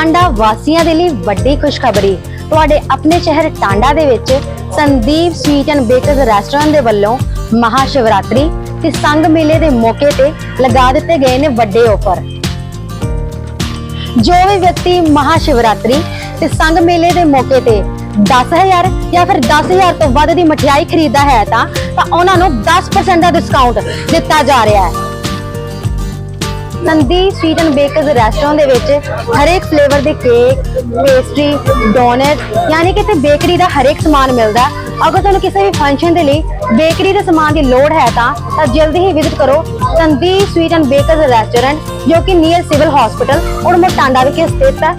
ਟਾਂਡਾ ਵਾਸੀਆਂ ਦੇ ਲਈ ਵੱਡੀ ਖੁਸ਼ਖਬਰੀ। ਤੁਹਾਡੇ ਆਪਣੇ ਸ਼ਹਿਰ ਟਾਂਡਾ ਦੇ ਵਿੱਚ Sandeep sweet and bakers restaurant ਦੇ ਵੱਲੋਂ ਮਹਾ ਸ਼ਿਵਰਾਤਰੀ ਤੇ ਸੰਗ ਮੇਲੇ ਦੇ ਮੌਕੇ ਤੇ ਲਗਾ ਦਿੱਤੇ ਗਏ ਨੇ ਵੱਡੇ ਆਫਰ ਜੋ ਵੀ ਵਿਅਕਤੀ ਮਹਾ ਸ਼ਿਵਰਾਤਰੀ ਤੇ ਸੰਗ ਮੇਲੇ ਦੇ ਮੌਕੇ ਤੇ 10000 ਜਾਂ ਫਿਰ 10000 ਤੋਂ ਵੱਧ ਦੀ ਮਠਿਆਈ ਖਰੀਦਦਾ ਹੈ ਤਾਂ ਤਾਂ ਉਹਨਾਂ ਨੂੰ 10% ਦਾ ਡਿਸਕਾਊਂਟ ਦਿੱਤਾ ਜਾ ਰਿਹਾ ਹੈ। Sandeep sweet and bakers restaurant ਦੇ ਵਿੱਚ ਹਰੇਕ ਫਲੇਵਰ ਦੇ ਕੇਕ ਪੇਸਟਰੀ ਡੋਨਟ ਯਾਨੀ ਕਿ ਇੱਥੇ ਬੇਕਰੀ ਦਾ ਹਰੇਕ ਸਮਾਨ ਮਿਲਦਾ। ਅਗਰ ਤੁਹਾਨੂੰ ਕਿਸੇ ਵੀ ਫੰਕਸ਼ਨ ਦੇ ਲਈ ਬੇਕਰੀ ਦੇ ਸਮਾਨ ਦੀ ਲੋੜ ਹੈ ਤਾਂ ਤਾਂ ਜਲਦੀ ਹੀ ਵਿਜ਼ਿਟ ਕਰੋ Sandeep sweet and bakers restaurant ਜੋ ਕਿ near civil hospital Urmar Tanda ਵਿਖੇ ਸਥਿਤ ਹੈ।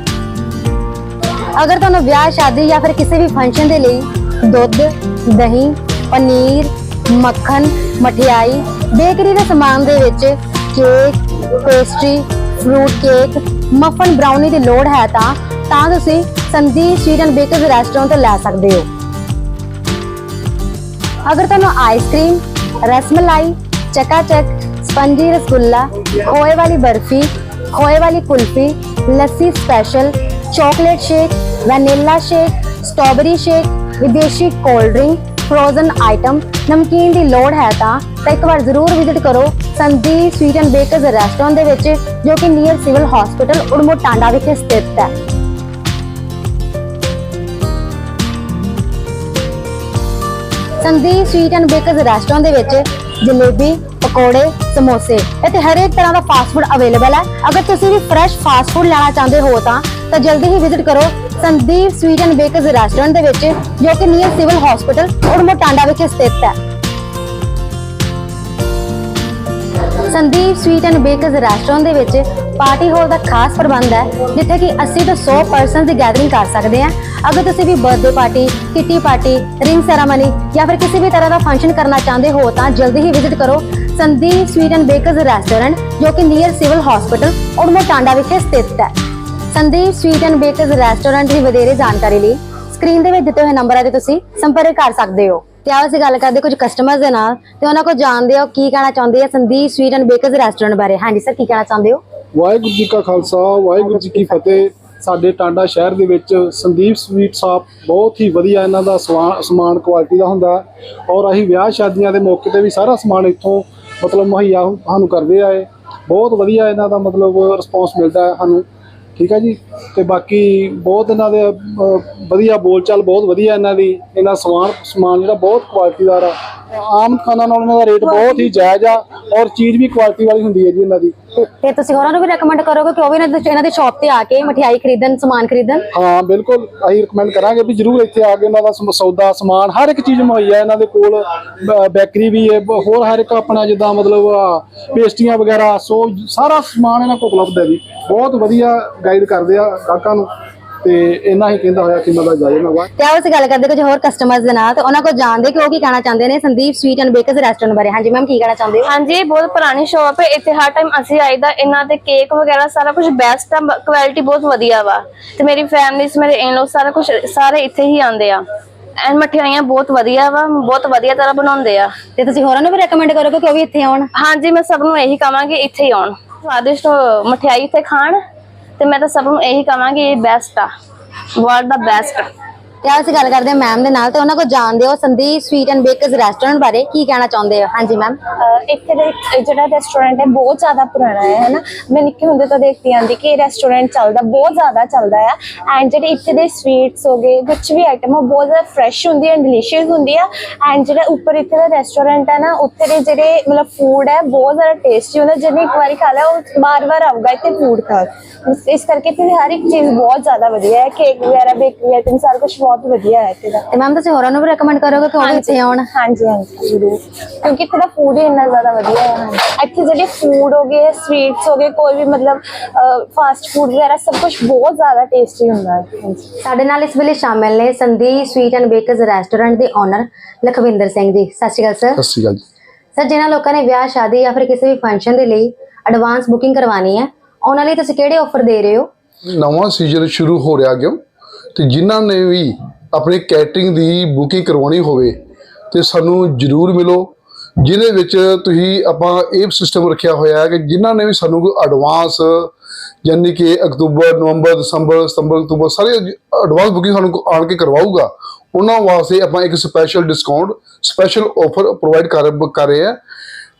ਅਗਰ ਤੁਹਾਨੂੰ ਵਿਆਹ, ਸ਼ਾਦੀ ਜਾਂ ਫਿਰ ਕਿਸੇ ਵੀ ਫੰਕਸ਼ਨ ਦੇ ਲਈ ਦੁੱਧ, ਦਹੀਂ, ਪਨੀਰ, ਮੱਖਣ, ਮਠਿਆਈ ਬੇਕਰੀ ਦੇ ਸਮਾਨ ਦੇ ਵਿੱਚ cake pastry fruit cake muffin brownie ਦੀ ਲੋੜ ਹੈ ਤਾਂ ਤਾਂ ਤੁਸੀਂ Sandeep sweet and bakers restaurant ਤੋਂ ਲੈ ਸਕਦੇ ਹੋ। ਅਗਰ ਤੁਹਾਨੂੰ ਆਈਸਕ੍ਰੀਮ ਰਸਮਲਾਈ ਚਕਾਚਕ ਸਪੰਜੀ ਰਸਗੁੱਲਾ, ਖੋਏ ਵਾਲੀ ਬਰਫੀ, ਖੋਏ ਵਾਲੀ kulfi, lassi special chocolate shake vanilla shake strawberry shake ਵਿਦੇਸ਼ੀ cold drink frozen item namkeen ਦੀ ਲੋੜ ਹੈ ਤਾਂ ਤਾਂ ਇੱਕ ਵਾਰ ਜ਼ਰੂਰ ਵਿਜ਼ਿਟ ਕਰੋ। Sandeep sweet and bakers restaurant ਦੇ ਵਿੱਚ, ਜੋ ਕਿ ਨੀਅਰ ਸਿਵਲ ਹਸਪੀਟਲ ਉੜਮੋ ਵਿਖੇ ਸਥਿਤ ਹੈ। Sandeep sweet and bakers restaurant ਦੇ ਵਿੱਚ ਜਲੇਬੀ, ਪਕੌੜੇ, ਸਮੋਸੇ, ਇੱਥੇ ਹਰੇਕ ਤਰ੍ਹਾਂ ਦਾ ਫਾਸਟ ਫੂਡ ਅਵੇਲੇਬਲ ਹੈ। ਅਗਰ ਤੁਸੀਂ ਵੀ ਫਰੈਸ਼ ਫਾਸਟ ਫੂਡ ਲੈਣਾ ਚਾਹੁੰਦੇ ਹੋ ਤਾਂ ਤਾਂ ਜਲਦੀ ਹੀ ਵਿਜ਼ਿਟ ਕਰੋ Sandeep sweet and bakers restaurant ਦੇ ਵਿੱਚ, ਜੋ ਕਿ near civil hospital Urmar Tanda ਵਿਖੇ ਸਥਿਤ ਹੈ। Sandeep sweet and bakers restaurant ਦੇ ਵਿੱਚ ਪਾਰਟੀ ਹਾਲ ਦਾ ਖਾਸ ਪ੍ਰਬੰਧ ਹੈ, ਜਿੱਥੇ ਕਿ 80 ਤੋਂ 100 ਪਰਸਨ ਦੀ ਗੈਦਰਿੰਗ ਕਰ ਸਕਦੇ ਆ ਅਗਰ ਤੁਸੀਂ ਵੀ birthday party kitty party ring ceremony ਜਾਂ ਫਿਰ ਕਿਸੇ ਵੀ ਤਰ੍ਹਾਂ ਦਾ ਫੰਕਸ਼ਨ ਕਰਨਾ ਚਾਹੁੰਦੇ ਹੋ, ਤਾਂ ਜਲਦੀ ਹੀ ਵਿਜ਼ਿਟ ਕਰੋ Sandeep sweet and bakers restaurant ਜੋ ਕਿ near civil hospital Urmar Tanda ਵਿਖੇ ਸਥਿਤ ਹੈ। Sandeep sweet and bakers restaurant ਦੀ ਵਧੇਰੇ ਜਾਣਕਾਰੀ ਲਈ ਸਕਰੀਨ ਦੇ ਵਿੱਚ ਦਿੱਤੇ ਹੋਏ ਨੰਬਰਾਂ ਤੇ ਤੁਸੀਂ ਸੰਪਰਕ ਕਰ ਸਕਦੇ ਹੋ। ਤੇ ਆਓ ਅਸੀਂ ਗੱਲ ਕਰਦੇ ਕੁਝ ਕਸਟਮਰਸ ਦੇ ਨਾਲ ਤੇ ਉਹਨਾਂ ਕੋਲ ਜਾਣਦੇ ਹੋ ਕੀ ਕਹਿਣਾ ਚਾਹੁੰਦੇ ਆ Sandeep sweet and bakers restaurant ਬਾਰੇ। ਹਾਂਜੀ ਸਰ ਕੀ ਕਹਿਣਾ ਚਾਹੁੰਦੇ ਹੋ? ਵਾਹਿਗੁਰੂ ਜੀ ਕਾ ਖਾਲਸਾ, ਵਾਹਿਗੁਰੂ ਜੀ ਕੀ ਫਤਿਹ। ਸਾਡੇ ਟਾਂਡਾ ਸ਼ਹਿਰ ਦੇ ਵਿੱਚ ਸੰਦੀਪ ਸਵੀਟ ਸ਼ਾਪ ਬਹੁਤ ਹੀ ਵਧੀਆ ਇਹਨਾਂ ਦਾ ਸਵਾ- ਸਮਾਨ ਕੁਆਲਿਟੀ ਦਾ ਹੁੰਦਾ ਹੈ। ਔਰ ਅਸੀਂ ਵਿਆਹ ਸ਼ਾਦੀਆਂ ਦੇ ਮੌਕੇ ਤੇ ਵੀ ਸਾਰਾ ਸਮਾਨ ਇੱਥੋਂ ਮਤਲਬ ਮੁਹੱਈਆ ਸਾਨੂੰ ਕਰਦੇ ਆਏ। ਬਹੁਤ ਵਧੀਆ ਇਹਨਾਂ ਦਾ ਮਤਲਬ ਰਿਸਪੌਂਸ ਮਿਲਦਾ ਹੈ ਸਾਨੂੰ। ਠੀਕ ਹੈ ਜੀ? ਤੇ ਬਾਕੀ ਬਹੁਤ ਇਹਨਾਂ ਦੇ ਅਹ, ਵਧੀਆ ਬੋਲਚਾਲ ਬਹੁਤ ਵਧੀਆ ਇਹਨਾਂ ਦੀ। ਇਹਨਾਂ ਸਮਾਨ ਸਮਾਨ ਜਿਹੜਾ ਬਹੁਤ ਕੁਆਲਿਟੀਦਾਰ ਆ। ਆਮ ਖਾਣਾ ਨਾਲੋਂ ਇਹਨਾਂ ਰੇਟ ਬਹੁਤ ਹੀ ਜਾਇਜ਼ ਆ ਔਰ ਚੀਜ਼ ਵੀ ਕੁਆਲਿਟੀ ਵਾਲੀ ਹੁੰਦੀ ਹੈ ਜੀ ਇਹਨਾਂ ਦੀ। ਤੇ ਤੁਸੀਂ ਉਹਨਾਂ ਨੂੰ ਵੀ ਰეკਮੈਂਡ ਕਰੋਗੇ ਕਿ ਉਹ ਵੀ ਇਹਨਾਂ ਦੇ- ਇਹਨਾਂ ਤੇ ਆ ਕੇ ਮਠਿਆਈ ਖਰੀਦਣ ਸਮਾਨ ਖਰੀਦਣ? ਹਾਂ ਬਿਲਕੁਲ। ਅਸੀਂ ਰეკਮੈਂਡ ਕਰਾਂਗੇ ਵੀ ਜਰੂਰ ਇੱਥੇ ਆ ਕੇ ਇਹਨਾਂ ਦਾ ਸੌਦਾ ਸਮਾਨ ਹਰ ਇੱਕ ਚੀਜ਼ ਮੁਹੱਈਆ ਇਹਨਾਂ ਦੇ ਕੋਲ। ਬੇਕਰੀ ਵੀ ਹੈ ਹੋਰ ਹਰ ਇੱਕ ਆਪਣਾ ਜਿੱਦਾਂ ਮਤਲਬ ਆਹ, ਪੇਸਟਰੀਆਂ ਵਗੈਰਾ ਸੋ ਸਾਰਾ ਸਮਾਨ ਇਹਨਾਂ ਕੋਲ ਉਪਲਬਧ ਹੈ ਜੀ। ਬਹੁਤ ਵਧੀਆ ਗਾਈਡ ਕਰਦੇ ਆ ਗਾਹਕਾਂ ਨੂੰ। ਤੇ ਇਹਨਾਂ ਹੀ ਕਹਿੰਦਾ ਹੋਇਆ ਕਿ ਮਤਲਬ ਜਾਏ ਨਾ ਵਾ ਤੇ ਆਓ ਅਸੀਂ ਗੱਲ ਕਰਦੇ ਕੁਝ ਹੋਰ ਕਸਟਮਰਸ ਦੇ ਨਾਲ ਤੇ ਉਹਨਾਂ ਕੋਲ ਜਾਣਦੇ ਕਿ ਉਹ ਕੀ ਕਹਿਣਾ ਚਾਹੁੰਦੇ ਨੇ? Sandeep sweet and bakers restaurant ਬਾਰੇ। ਹਾਂਜੀ ਮੈਮ ਕੀ ਕਹਿਣਾ ਚਾਹੁੰਦੇ ਹੋ? ਹਾਂਜੀ ਇਹ ਬਹੁਤ ਪੁਰਾਣੀ ਸ਼ਾਪ ਹੈ ਇੱਥੇ ਹਰ ਟਾਈਮ ਅਸੀਂ ਆਈਦਾ ਇਹਨਾਂ ਦੇ ਕੇਕ ਵਗੈਰਾ ਸਾਰਾ ਕੁਝ ਬੈਸਟ ਆ ਕੁਆਲਿਟੀ ਬਹੁਤ ਵਧੀਆ ਵਾ। ਤੇ ਮੇਰੀ ਫੈਮਿਲੀਸ ਮੇਰੇ ਇਨ ਸਾਰਾ ਕੁਝ ਸਾਰੇ ਇੱਥੇ ਹੀ ਆਉਂਦੇ ਆ। ਐਂਡ ਮਠਿਆਈਆਂ ਬਹੁਤ ਵਧੀਆ ਵਾ ਬਹੁਤ ਵਧੀਆ ਤਰ੍ਹਾਂ ਬਣਾਉਂਦੇ ਆ। ਤੇ ਤੁਸੀਂ ਹੋਰਾਂ ਨੂੰ ਵੀ ਰეკਮੈਂਡ ਕਰੋਗੇ ਕਿ ਉਹ ਵੀ ਇੱਥੇ ਆਉਣ? ਹਾਂਜੀ ਮੈਂ ਸਭ ਨੂੰ ਇਹੀ ਕਹਾਂਗੀ ਇੱਥੇ ਹੀ ਆਉਣ। ਸਵਾਦਿਸ਼ਟ ਮਠਿਆਈ ਇੱਥੇ ਖਾਣ ਤੇ ਮੈਂ ਤਾਂ ਸਭ ਨੂੰ ਇਹੀ ਕਹਾਂਗੀ ਇਹ ਬੈਸਟ ਆ। ਵਰਲਡ ਦਾ ਬੈਸਟ ਤੇ ਆਓ ਅਸੀਂ ਗੱਲ ਕਰਦੇ ਹਾਂ ਮੈਮ ਦੇ ਨਾਲ ਤੇ ਉਹਨਾਂ ਕੋਲ ਜਾਣਦੇ ਹੋ Sandeep sweet and bakers restaurant ਬਾਰੇ ਕੀ ਕਹਿਣਾ ਚਾਹੁੰਦੇ ਹੋ? ਹਾਂਜੀ ਮੈਮ ਇੱਥੇ ਦਾ ਇੱਕ ਜਿਹੜਾ ਰੈਸਟੋਰੈਂਟ ਹੈ ਬਹੁਤ ਜ਼ਿਆਦਾ ਪੁਰਾਣਾ ਹੈ, ਹਨਾ? ਮੈਂ ਨਿੱਕੇ ਹੁੰਦੇ ਤੋਂ ਦੇਖਦੀ ਆਂਦੀ ਕਿ ਇਹ ਰੈਸਟੋਰੈਂਟ ਚੱਲਦਾ, ਬਹੁਤ ਜ਼ਿਆਦਾ ਚੱਲਦਾ ਆ। ਐਂਡ ਜਿਹੜੇ ਇੱਥੇ ਦੇ ਸਵੀਟਸ ਹੋ ਕੁਝ ਵੀ ਆਈਟਮ ਉਹ ਬਹੁਤ ਜ਼ਿਆਦਾ ਫਰੈਸ਼ ਹੁੰਦੀ ਹੈ ਡਿਲੀਸ਼ੀਅਸ ਹੁੰਦੀ ਆ। ਐਂਡ ਜਿਹੜਾ ਉੱਪਰ ਇੱਥੇ ਦਾ ਰੈਸਟੋਰੈਂਟ ਹੈ ਨਾ, ਉੱਥੇ ਦੇ ਜਿਹੜੇ ਮਤਲਬ ਫੂਡ ਹੈ, ਬਹੁਤ ਜ਼ਿਆਦਾ ਟੇਸਟੀ ਹੁੰਦਾ। ਜਿਹਨੇ ਇੱਕ ਵਾਰੀ ਖਾ ਲਿਆ, ਉਹ ਬਾਰ-ਬਾਰ ਆਊਗਾ ਇੱਥੇ ਫੂਡ ਖਾਣ। ਇਸ- ਕਰਕੇ ਇੱਥੇ ਦੀ ਹਰ ਇੱਕ ਚੀਜ਼ ਬਹੁਤ ਜ਼ਿਆਦਾ ਵਧੀਆ ਹੈ ਕੇਕ ਵਗੈਰਾ ਬੇਕਰੀ ਆਈਟਮ ਸਾਰਾ ਕੁਝ ਬਹੁਤ ਵਧੀਆ ਹੈ ਇੱਥੇ ਦਾ ਤੇ ਮੈਮ ਤੁਸੀਂ ਹੋਰਾਂ ਨੂੰ ਵੀ ਰეკਮੈਂਡ ਕਰੋਗੇ ਕਿ ਉਹ ਵੀ ਇੱਥੇ ਆਉਣ? ਹਾਂਜੀ ਹਾਂਜੀ ਜ਼ਰੂਰ। ਕਿਉਂਕਿ ਇੱਥੇ ਦਾ ਫੂਡ ਹੀ ਇੰਨਾ ਜ਼ਿਆਦਾ ਵਧੀਆ ਹੈ ਇੱਥੇ ਜਿਹੜੇ ਫੂਡ ਹੋ ਗਏ ਸਵੀਟਸ ਹੋ ਗਏ ਕੋਈ ਵੀ ਮਤਲਬ ਫਾਸਟ ਫੂਡ ਵਗੈਰਾ ਸਭ ਕੁਝ ਬਹੁਤ ਜ਼ਿਆਦਾ ਟੇਸਟੀ ਹੁੰਦਾ ਹੈ ਹਾਂਜੀ। ਸਾਡੇ ਨਾਲ ਇਸ ਵੇਲੇ ਸ਼ਾਮਿਲ ਨੇ Sandeep sweet and bakers restaurant ਦੇ ਓਨਰ ਲਖਵਿੰਦਰ ਸਿੰਘ ਜੀ। ਸਤਿ ਸ਼੍ਰੀ ਅਕਾਲ ਸਰ ਸਤਿ ਸ਼੍ਰੀ ਅਕਾਲ ਜੀ। ਸਰ ਜਿਨ੍ਹਾਂ ਲੋਕਾਂ ਨੇ ਵਿਆਹ ਸ਼ਾਦੀ ਜਾਂ ਫਿਰ ਕਿਸੇ ਵੀ ਫੰਕਸ਼ਨ ਦੇ ਲਈ ਐਡਵਾਂਸ ਬੁਕਿੰਗ ਕਰਵਾਉਣੀ ਹੈ ਉਹਨਾਂ ਲਈ ਤੁਸੀਂ ਕਿਹੜੇ ਆਫਰ ਦੇ ਰਹੇ ਹੋ? ਨਵਾਂ ਸੀਜ਼ਨ ਸ਼ੁਰੂ ਹੋ ਰਿਹਾ ਕਿਉਂ ਤੇ ਜਿਨ੍ਹਾਂ ਨੇ ਵੀ ਆਪਣੀ ਕੈਟਰਿੰਗ ਦੀ ਬੁਕਿੰਗ ਕਰਵਾਉਣੀ ਹੋਵੇ ਤੇ ਸਾਨੂੰ ਜਰੂਰ ਮਿਲੋ, ਜਿਹਦੇ ਵਿੱਚ ਤੁਸੀਂ ਆਪਾਂ ਇਹ ਸਿਸਟਮ ਰੱਖਿਆ ਹੋਇਆ ਹੈ ਕਿ ਜਿਨ੍ਹਾਂ ਨੇ ਵੀ ਸਾਨੂੰ ਕੋਈ ਐਡਵਾਂਸ ਯਾਨੀ ਕਿ ਅਕਤੂਬਰ, ਨਵੰਬਰ, ਦਸੰਬਰ, ਸਤੰਬਰ, ਅਕਤੂਬਰ ਸਾਰੇ ਐਡਵਾਂਸ ਬੁਕਿੰਗ ਸਾਨੂੰ ਆਣ ਕੇ ਕਰਵਾਊਗਾ, ਉਹਨਾਂ ਵਾਸਤੇ ਆਪਾਂ ਇੱਕ special discount special offer provide ਕਰ ਕਰ ਰਹੇ ਆ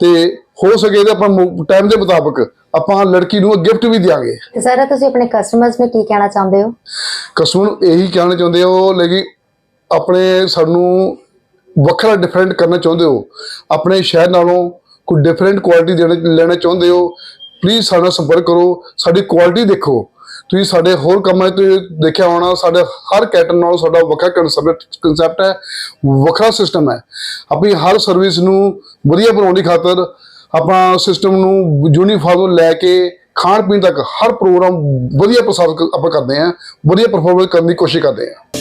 ਤੇ ਹੋ ਸਕੇ ਤਾਂ ਆਪਾਂ ਟਾਈਮ ਦੇ ਮੁਤਾਬਕ ਆਪਾਂ ਲੜਕੀ ਨੂੰ ਗਿਫਟ ਵੀ ਦਿਆਂਗੇ। ਤੇ ਸਰ ਤੁਸੀਂ ਆਪਣੇ ਕਸਟਮਰਸ ਨੂੰ ਕੀ ਕਹਿਣਾ ਚਾਹੁੰਦੇ ਹੋ? ਕਸਟਮਰ ਨੂੰ ਇਹੀ ਕਹਿਣਾ ਚਾਹੁੰਦੇ ਹੋ ਲੇਕਿਨ ਆਪਣੇ ਸਾਨੂੰ ਵੱਖਰਾ ਡਿਫਰੈਂਟ ਕਰਨਾ ਚਾਹੁੰਦੇ ਹੋ। ਆਪਣੇ ਸ਼ਹਿਰ ਨਾਲੋਂ ਕੋਈ ਡਿਫਰੈਂਟ ਕੁਆਲਿਟੀ ਦੇਣਾ ਲੈਣਾ ਚਾਹੁੰਦੇ ਹੋ। ਪਲੀਜ਼ ਸਾਡੇ ਸੰਪਰਕ ਕਰੋ ਸਾਡੀ ਕੁਆਲਿਟੀ ਦੇਖੋ। ਤੁਸੀਂ ਸਾਡੇ ਹੋਰ ਕੰਮਾਂ 'ਚ ਦੇਖਿਆ ਹੋਣਾ, ਸਾਡੇ ਹਰ ਕੈਟਰ ਨਾਲ ਸਾਡਾ ਵੱਖਰਾ ਕਨਸੈਪਟ ਕਨਸੈਪਟ ਹੈ, ਵੱਖਰਾ ਸਿਸਟਮ ਹੈ। ਆਪਣੀ ਹਰ ਸਰਵਿਸ ਨੂੰ ਵਧੀਆ ਬਣਾਉਣ ਦੀ ਖਾਤਰ ਆਪਾਂ ਸਿਸਟਮ ਨੂੰ ਯੂਨੀਫਾਰਮ ਲੈ ਕੇ ਖਾਣ ਪੀਣ ਤੱਕ ਹਰ ਪ੍ਰੋਗਰਾਮ ਵਧੀਆ ਪ੍ਰਸਾਰਿਤ ਆਪਾਂ ਕਰਦੇ ਹਾਂ, ਵਧੀਆ ਪਰਫਾਰਮੈਂਸ ਕਰਨ ਦੀ ਕੋਸ਼ਿਸ਼ ਕਰਦੇ ਹਾਂ।